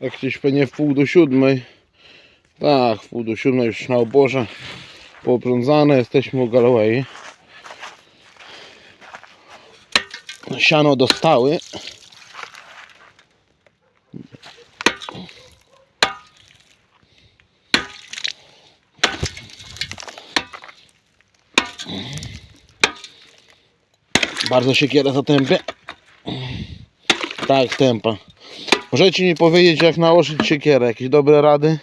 Tak gdzieś pewnie w pół do siódmej. Tak, w pół do siódmej już na oborze poobrządzane. Jesteśmy u Galway. Siano dostały. Bardzo siekiera zatępia. Tak, tempa. Możecie mi powiedzieć, jak nałożyć siekierę? Jakieś dobre rady?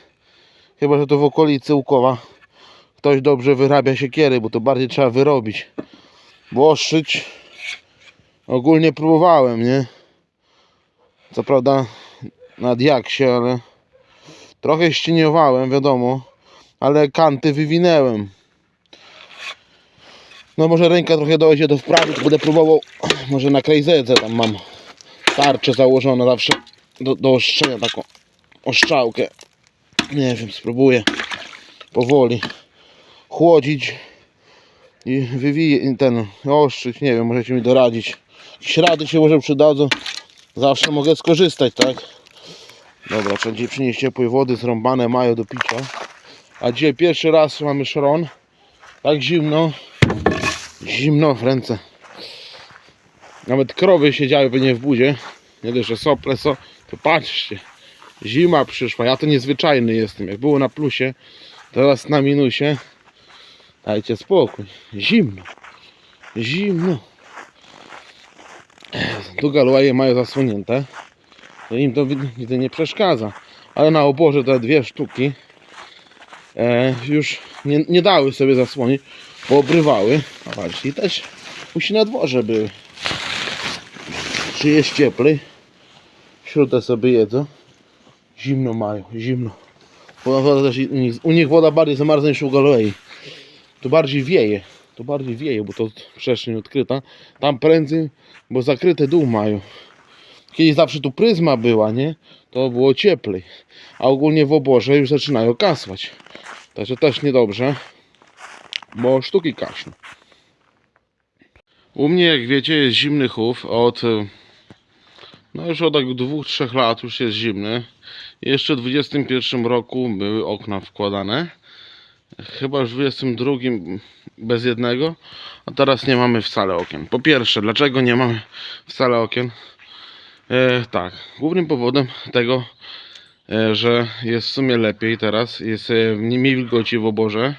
Chyba, że to w okolicy Łukowa ktoś dobrze wyrabia siekiery, bo to bardziej trzeba wyrobić. Włoszczyć ogólnie próbowałem, nie? Co prawda nad jaksie, ale trochę ścieniowałem, wiadomo, ale kanty wywinęłem. No może ręka trochę dojdzie do wprawy, to będę próbował może na krajzedze tam mam tarczę założoną zawsze do, do oszczenia taką oszczałkę nie wiem, spróbuję powoli chłodzić i wywiję ten ostrzyć, nie wiem, możecie mi doradzić. Jakieś rady się może przydadzą. Zawsze mogę skorzystać, tak? Dobra, trzeba dzisiaj przynieść ciepłej wody zrąbane mają do picia. A dzisiaj pierwszy raz mamy szron. Tak zimno. Zimno w ręce. Nawet krowy siedziały pewnie w budzie. Nie dość, że sople so, to patrzcie Zima przyszła, ja to niezwyczajny jestem. Jak było na plusie, teraz na minusie. Dajcie spokój. Zimno. Zimno. Tu galłaje mają zasłonięte. To im to widzę nie przeszkadza. Ale na oborze te dwie sztuki e, już nie, nie dały sobie zasłonić, bo obrywały. A patrzcie, też musi na dworze były. Czy jest cieplej? Śrutę sobie jedzą. Zimno mają, zimno. Bo woda też u nich, u nich woda bardziej zamarzła niż u Galway. Tu bardziej wieje. Tu bardziej wieje, bo to przestrzeń odkryta. Tam prędzej, bo zakryte dół mają. Kiedyś zawsze tu pryzma była, nie? To było cieplej. A ogólnie w oborze już zaczynają kasłać. Także też niedobrze. Bo sztuki kaśną. U mnie, jak wiecie, jest zimny chów od no już od tak dwóch, trzech lat już jest zimny. Jeszcze w 21 roku były okna wkładane. Chyba już w 22 bez jednego, a teraz nie mamy wcale okien. Po pierwsze, dlaczego nie mamy wcale okien? E, tak, głównym powodem tego, e, że jest w sumie lepiej teraz, jest e, mniej wilgoci w oborze,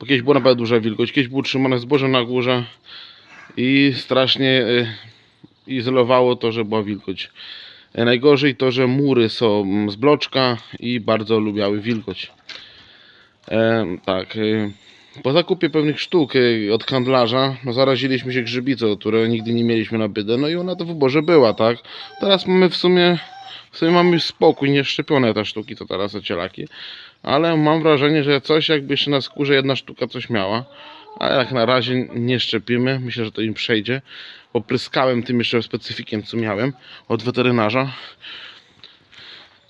bo kiedyś była naprawdę duża wilgoć, kiedyś było utrzymane zboże na górze i strasznie e, izolowało to, że była wilgoć. Najgorzej to, że mury są z bloczka i bardzo lubiały wilgoć. E, tak. E, po zakupie pewnych sztuk e, od handlarza no, zaraziliśmy się grzybicą, które nigdy nie mieliśmy na bydę. No i ona to w oborze była, tak. Teraz mamy w sumie w sumie mamy spokój, nie szczepione te sztuki, to teraz ocielaki. Ale mam wrażenie, że coś jakby jeszcze na skórze jedna sztuka coś miała. Ale jak na razie nie szczepimy. Myślę, że to im przejdzie. Popryskałem tym jeszcze specyfikiem, co miałem od weterynarza.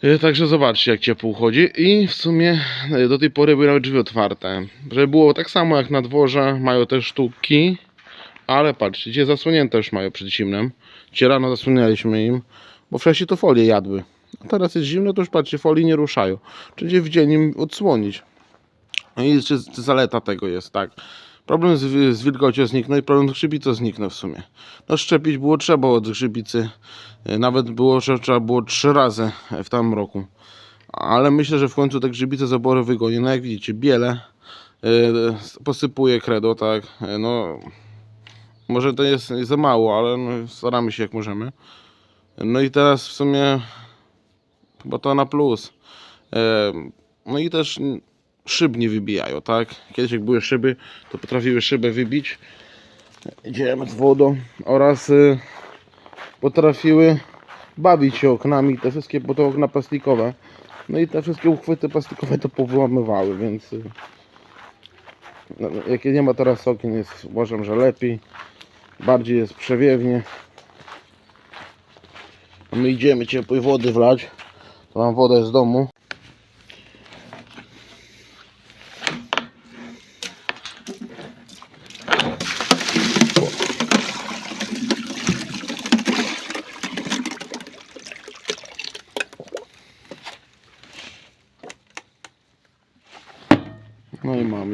E, Także zobaczcie, jak ciepło chodzi. I w sumie e, do tej pory były nawet drzwi otwarte. Żeby było tak samo jak na dworze, mają te sztuki. Ale patrzcie, gdzie zasłonięte już mają przed zimnem. Dzisiaj rano zasłanialiśmy im, bo wcześniej to folie jadły. A teraz jest zimno, to już patrzcie, folii nie ruszają. Czyli w dzień im odsłonić. No i jeszcze zaleta tego jest, tak. Problem z, z wilgocią zniknął i problem z grzybicą zniknął w sumie. No szczepić było trzeba od grzybicy. E, Nawet było, trzeba było trzy razy w tamtym roku. Ale myślę, że w końcu te grzybice z wygoni. No jak widzicie, biele e, posypuje kredo, tak. E, No, może to jest za mało, ale no, staramy się jak możemy. No i teraz w sumie chyba to na plus. No i też szyb nie wybijają, tak? Kiedyś jak były szyby, to potrafiły szybę wybić. Idziemy z wodą oraz y, potrafiły bawić się oknami, te wszystkie, bo to okna plastikowe. No i te wszystkie uchwyty plastikowe to powyłamywały, więc y, no, jak nie ma teraz okien, jest, uważam, że lepiej. Bardziej jest przewiewnie. My idziemy ciepłej wody wlać. To mam wodę z domu.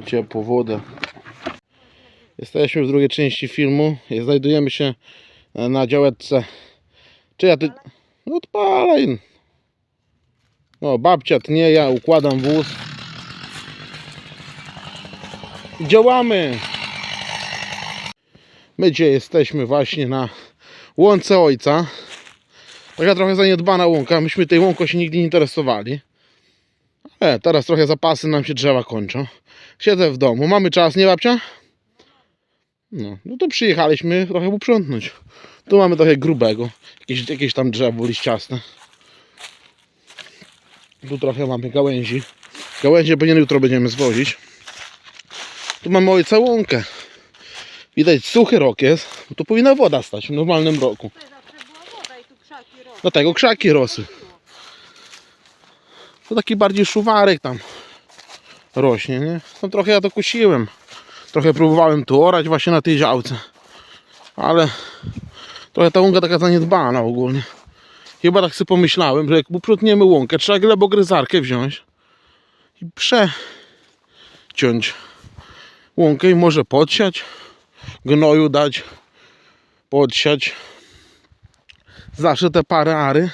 Ciepłą wodę. Jesteśmy w drugiej części filmu. Znajdujemy się e, na działeczce. Czy ja ty... No odpalaj. No babcia tnie, ja układam wóz. Działamy. My dzisiaj jesteśmy właśnie na łące ojca. Taka trochę zaniedbana łąka. Myśmy tej łąką się nigdy nie interesowali. Ale teraz trochę zapasy nam się drzewa kończą. Siedzę w domu. Mamy czas, nie babcia? No, no to przyjechaliśmy trochę uprzątnąć. Tu mamy trochę grubego. Jakieś, jakieś tam drzewo liściaste. Tu trochę mamy gałęzi. Gałęzie pewnie jutro będziemy zwozić. Tu mamy ojca łąkę. Widać suchy rok jest. Tu powinna woda stać w normalnym roku. Dlatego krzaki rosły. To taki bardziej szuwarek tam rośnie, nie? No trochę ja to kusiłem. Trochę próbowałem tu orać właśnie na tej działce. Ale trochę ta łąka taka zaniedbana ogólnie. Chyba tak sobie pomyślałem, że jak uprzątniemy łąkę, trzeba glebogryzarkę wziąć i przeciąć łąkę i może podsiać, gnoju dać, podsiać. Zawsze te parę ary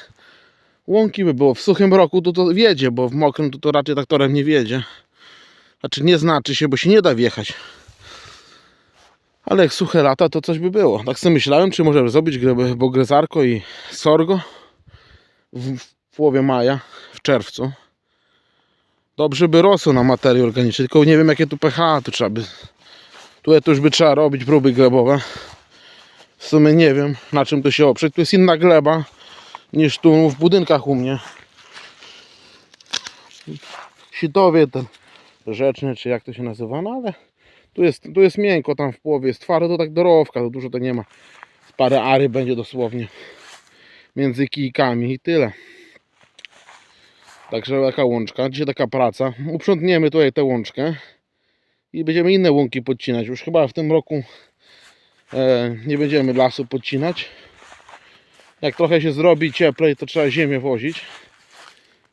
łąki by było. W suchym roku to to wiedzie, bo w mokrym to, to raczej traktorem nie wiedzie. Znaczy nie znaczy się, bo się nie da wjechać. Ale jak suche lata, to coś by było. Tak sobie myślałem, czy możemy zrobić bogrezarko i sorgo w, w połowie maja, w czerwcu. Dobrze by rosło na materii organicznej, tylko nie wiem jakie tu pH, tu trzeba by... Tu to już by trzeba robić próby glebowe. W sumie nie wiem na czym to się oprzeć. Tu jest inna gleba niż tu w budynkach u mnie. Sitowie ten rzeczny, czy jak to się nazywa, no ale tu jest, tu jest miękko, tam w połowie jest twarde, to tak dorowka, to dużo to nie ma. Parę ary będzie dosłownie między kijkami i tyle. Także taka łączka, dzisiaj taka praca. Uprzątniemy tutaj tę łączkę i będziemy inne łąki podcinać. Już chyba w tym roku e, nie będziemy lasu podcinać. Jak trochę się zrobi cieplej, to trzeba ziemię wozić.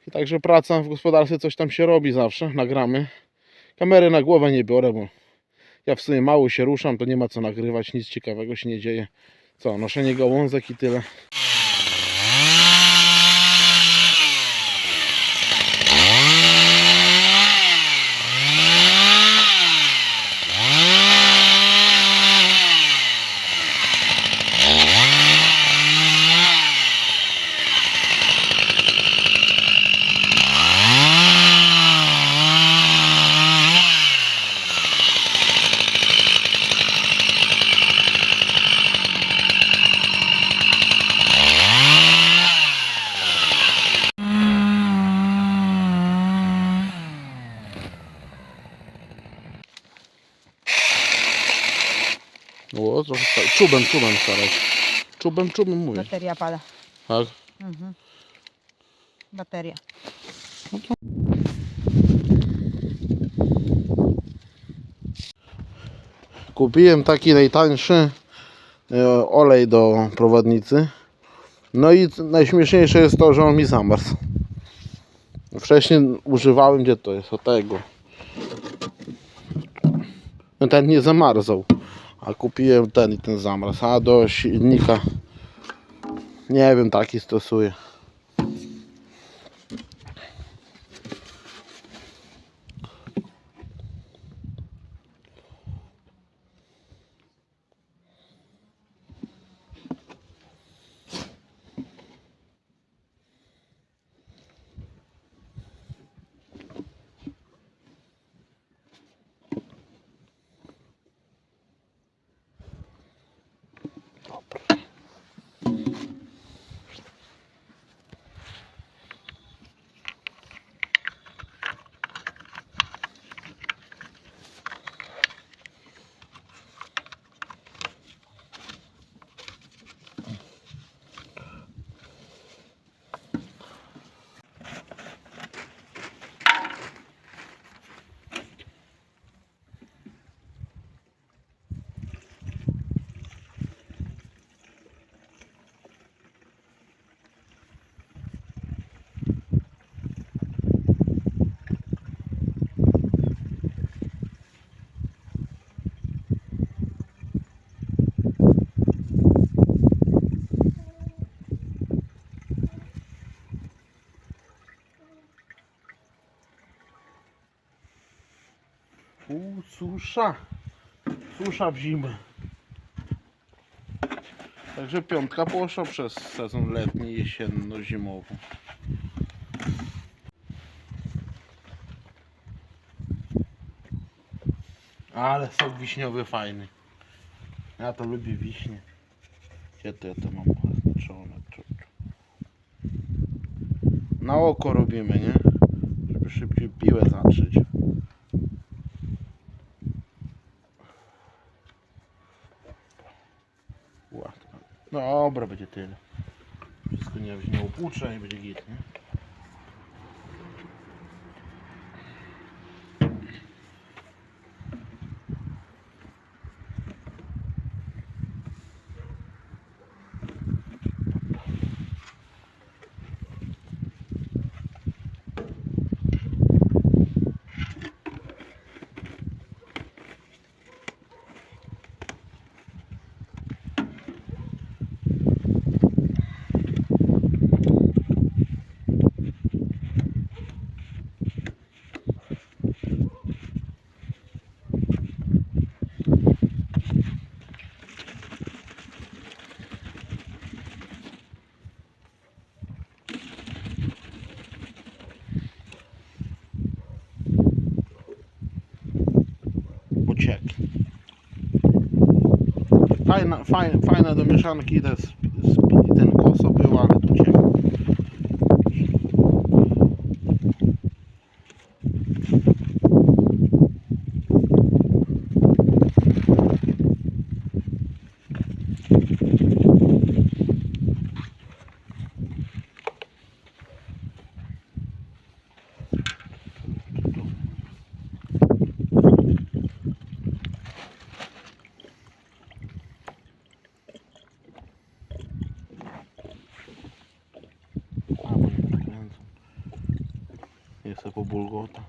I także praca w gospodarstwie coś tam się robi zawsze, nagramy. Kamery na głowę nie biorę, bo ja w sumie mało się ruszam, to nie ma co nagrywać, nic ciekawego się nie dzieje. Co, noszenie gałązek i tyle. O, trochę sta- czubem, czubem starać. Czubem, czubem mówię. Bateria pada. Tak. Mhm. Bateria. Kupiłem taki najtańszy e, olej do prowadnicy. No i najśmieszniejsze jest to, że on mi zamarzł. Wcześniej używałem, gdzie to jest, o tego. No ten nie zamarzał. A kupiłem ten i ten zamarzł. A do silnika nie wiem, taki stosuję. Susza. Susza w zimę. Także piątka poszła przez sezon letni, jesienno-zimowy. Ale sok wiśniowy fajny. Ja to lubię wiśnie. Gdzie to ja to mam tu. Na oko robimy, nie? Żeby szybciej piłę zatrzeć. Dobra, będzie tyle. Wszystko nie, nie upłucze i będzie git, nie? feiner, do der Mechanik aqui das. Podkręcam. Jest po bulgota.